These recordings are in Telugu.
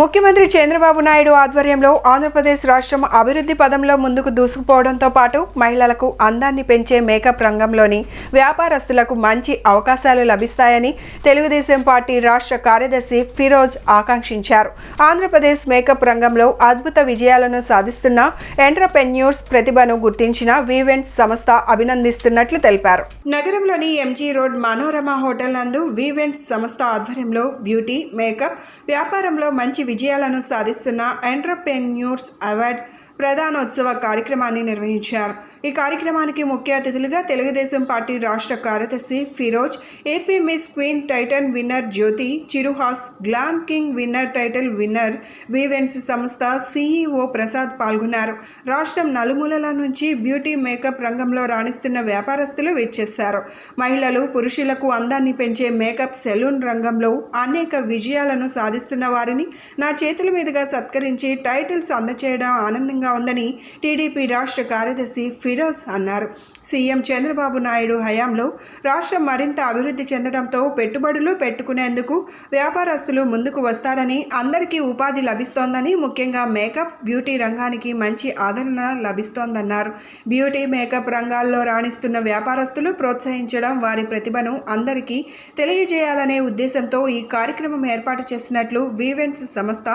ముఖ్యమంత్రి చంద్రబాబు నాయుడు ఆధ్వర్యంలో ఆంధ్రప్రదేశ్ రాష్ట్రం అభివృద్ధి పదంలో ముందుకు దూసుకుపోవడంతో పాటు మహిళలకు అందాన్ని పెంచే మేకప్ రంగంలోని వ్యాపారస్తులకు మంచి అవకాశాలు లభిస్తాయని తెలుగుదేశం పార్టీ రాష్ట్ర కార్యదర్శి ఫిరోజ్ ఆకాంక్షించారు. ఆంధ్రప్రదేశ్ మేకప్ రంగంలో అద్భుత విజయాలను సాధిస్తున్న ఎంటర్ప్రెన్యూర్స్ ప్రతిభను గుర్తించిన వీవెంట్స్ సంస్థ అభినందిస్తున్నట్లు తెలిపారు. నగరంలోని ఎంజీ రోడ్ మనోరమ హోటల్ నందు వీవెంట్స్ సంస్థ ఆధ్వర్యంలో బ్యూటీ మేకప్ వ్యాపారంలో మంచి విజయాలను సాధిస్తున్న ఎంటర్ప్రెన్యూర్స్ అవార్డ్ ప్రధానోత్సవ కార్యక్రమాన్ని నిర్వహించారు. ఈ కార్యక్రమానికి ముఖ్య అతిథులుగా తెలుగుదేశం పార్టీ రాష్ట్ర కార్యదర్శి Firoz AP miss queen titan winner Jyothi Chiruhas glam king winner title winner వివెన్స్ సంస్థ సీఈఓ ప్రసాద్ పాల్గొన్నారు. రాష్ట్రం నలుమూలల నుంచి బ్యూటీ మేకప్ రంగంలో రాణిస్తున్న వ్యాపారస్తులు విచ్చేశారు. మహిళలు పురుషులకు అందాన్ని పెంచే మేకప్ సెలూన్ రంగంలో అనేక విజయాలను సాధిస్తున్న వారిని నా చేతుల మీదుగా సత్కరించి టైటిల్స్ అందచేయడం ఆనందంగా ఉందని టీడీపీ రాష్ట్ర కార్యదర్శి ఫిరోజ్ అన్నారు. సీఎం చంద్రబాబు నాయుడు హయాంలో రాష్ట్రం మరింత అభివృద్ధి చెందడంతో పెట్టుబడులు పెట్టుకునేందుకు వ్యాపారస్తులు ముందుకు వస్తారని అందరికీ ఉపాధి లభిస్తోందని ముఖ్యంగా మేకప్ బ్యూటీ రంగానికి మంచి ఆదరణ లభిస్తోందన్నారు. బ్యూటీ మేకప్ రంగాల్లో రాణిస్తున్న వ్యాపారస్తులు ప్రోత్సహించడం వారి ప్రతిభను అందరికీ తెలియజేయాలనే ఉద్దేశంతో ఈ కార్యక్రమం ఏర్పాటు చేసినట్లు వీవెంట్స్ సంస్థ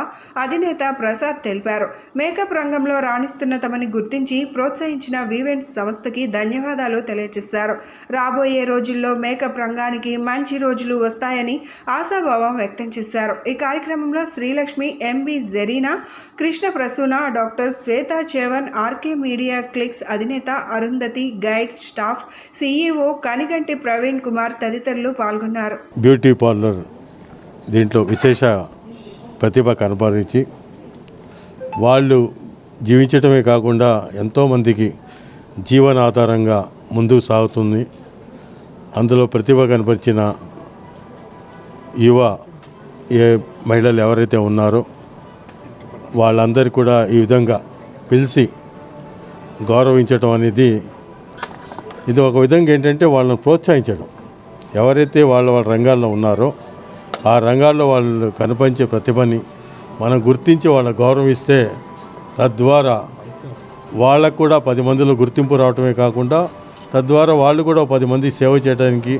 అధినేత ప్రసాద్ తెలిపారు. మేకప్ రంగంలో రాణిస్తున్న తమని గుర్తించి ప్రోత్సహించిన వీవెంట్స్ సంస్థకి ధన్యవాదాలు తెలియజేశారు. రాబోయే రోజుల్లో మేకప్ రంగానికి మంచి రోజులు వస్తాయని ఆశాభావం వ్యక్తం చేశారు. ఈ కార్యక్రమంలో Srilakshmi MB Zarina Krishna Prasuna doctor Swetha చేవన్ RK media clicks అధినేత Arundhati guide staff CEO Kaniganti Praveen Kumar తదితరులు పాల్గొన్నారు. బ్యూటీ పార్లర్ దీంట్లో విశేష ప్రతిభ కనపరించి వాళ్ళు జీవించటమే కాకుండా ఎంతోమందికి జీవనాధారంగా ముందుకు సాగుతుంది. అందులో ప్రతిభ కనపరిచిన యువ ఏ మహిళలు ఎవరైతే ఉన్నారో వాళ్ళందరూ కూడా ఈ విధంగా పిలిచి గౌరవించటం అనేది ఇది ఒక విధంగా ఏంటంటే వాళ్ళని ప్రోత్సహించడం. ఎవరైతే వాళ్ళ వాళ్ళ రంగాల్లో ఉన్నారో ఆ రంగాల్లో వాళ్ళు కనిపించే ప్రతిభని మనం గుర్తించి వాళ్ళ గౌరవిస్తే తద్వారా వాళ్ళకు కూడా పది మందిలో గుర్తింపు రావటమే కాకుండా తద్వారా వాళ్ళు కూడా పది మంది సేవ చేయడానికి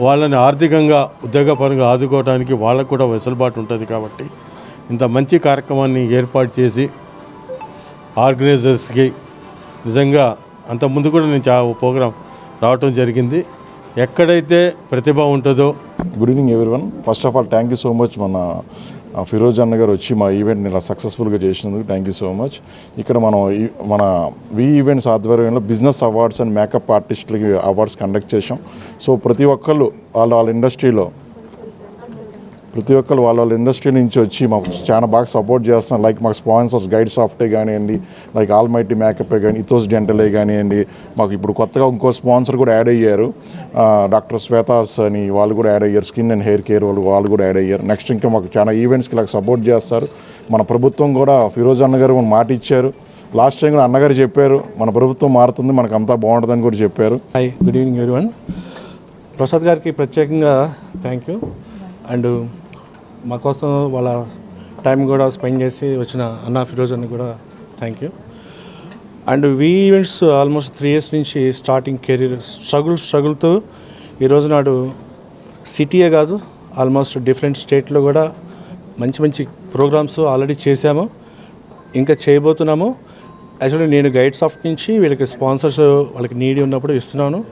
వాళ్ళని ఆర్థికంగా ఉద్యోగపరంగా ఆదుకోవడానికి వాళ్ళకు కూడా వెసులుబాటు ఉంటుంది కాబట్టి ఇంత మంచి కార్యక్రమాన్ని ఏర్పాటు చేసి ఆర్గనైజర్స్కి నిజంగా అంత ముందు కూడా నేను చా ప్రోగ్రాం రావటం జరిగింది. ఎక్కడైతే ప్రతిభ ఉంటుందో good evening one first of all thank you so much మన ఫిరోజ్ అన్న గారు వచ్చి మా ఈవెంట్ని ఇలా సక్సెస్ఫుల్గా చేసినందుకు థ్యాంక్ యూ సో మచ్ ఇక్కడ మనం మన వి ఈవెంట్స్ ఆధ్వర్యంలో బిజినెస్ అవార్డ్స్ అండ్ మేకప్ ఆర్టిస్టులకి అవార్డ్స్ కండక్ట్ చేసాం సో ప్రతి ఒక్కళ్ళు వాళ్ళ వాళ్ళ ఇండస్ట్రీలో ప్రతి ఒక్కరు వాళ్ళ వాళ్ళ ఇండస్ట్రీ నుంచి వచ్చి మాకు చాలా బాగా సపోర్ట్ చేస్తున్నారు. లైక్ మాకు స్పాన్సర్స్ గైడ్ సాఫ్టే కానివ్వండి లైక్ ఆల్ మైటీ మేకప్ కానీ ఇథోస్ డెంటలే కానివ్వండి మాకు ఇప్పుడు కొత్తగా ఇంకో స్పాన్సర్ కూడా యాడ్ అయ్యారు. డాక్టర్ శ్వేతాస్ అని వాళ్ళు కూడా యాడ్ అయ్యారు. స్కిన్ అండ్ హెయిర్ కేర్ వాళ్ళు వాళ్ళు కూడా యాడ్ అయ్యారు. నెక్స్ట్ ఇంకా మాకు చాలా ఈవెంట్స్కి ఇలా సపోర్ట్ చేస్తారు. మన ప్రభుత్వం కూడా ఫిరోజ్ అన్నగారు మాట ఇచ్చారు. లాస్ట్ టైం కూడా అన్నగారు చెప్పారు. మన ప్రభుత్వం మారుతుంది మనకు అంతా బాగుంటుందని కూడా చెప్పారు. Hi good evening everyone Prasad గారికి ప్రత్యేకంగా థ్యాంక్ యూ అండ్ మా కోసం వాళ్ళ టైం కూడా స్పెండ్ చేసి వచ్చిన అన్న ఫిరోజ్ అని కూడా thank you and V events almost three years నుంచి స్టార్టింగ్ కెరీర్ స్ట్రగుల్ స్ట్రగుల్తో ఈరోజు నాడు సిటీయే కాదు ఆల్మోస్ట్ డిఫరెంట్ స్టేట్లో కూడా మంచి మంచి ప్రోగ్రామ్స్ ఆల్రెడీ చేశాము. ఇంకా చేయబోతున్నాము. యాక్చువల్లీ నేను గైడ్ సాఫ్ట్ నుంచి వీళ్ళకి స్పాన్సర్స్ వాళ్ళకి నీడి ఉన్నప్పుడు ఇస్తున్నాను.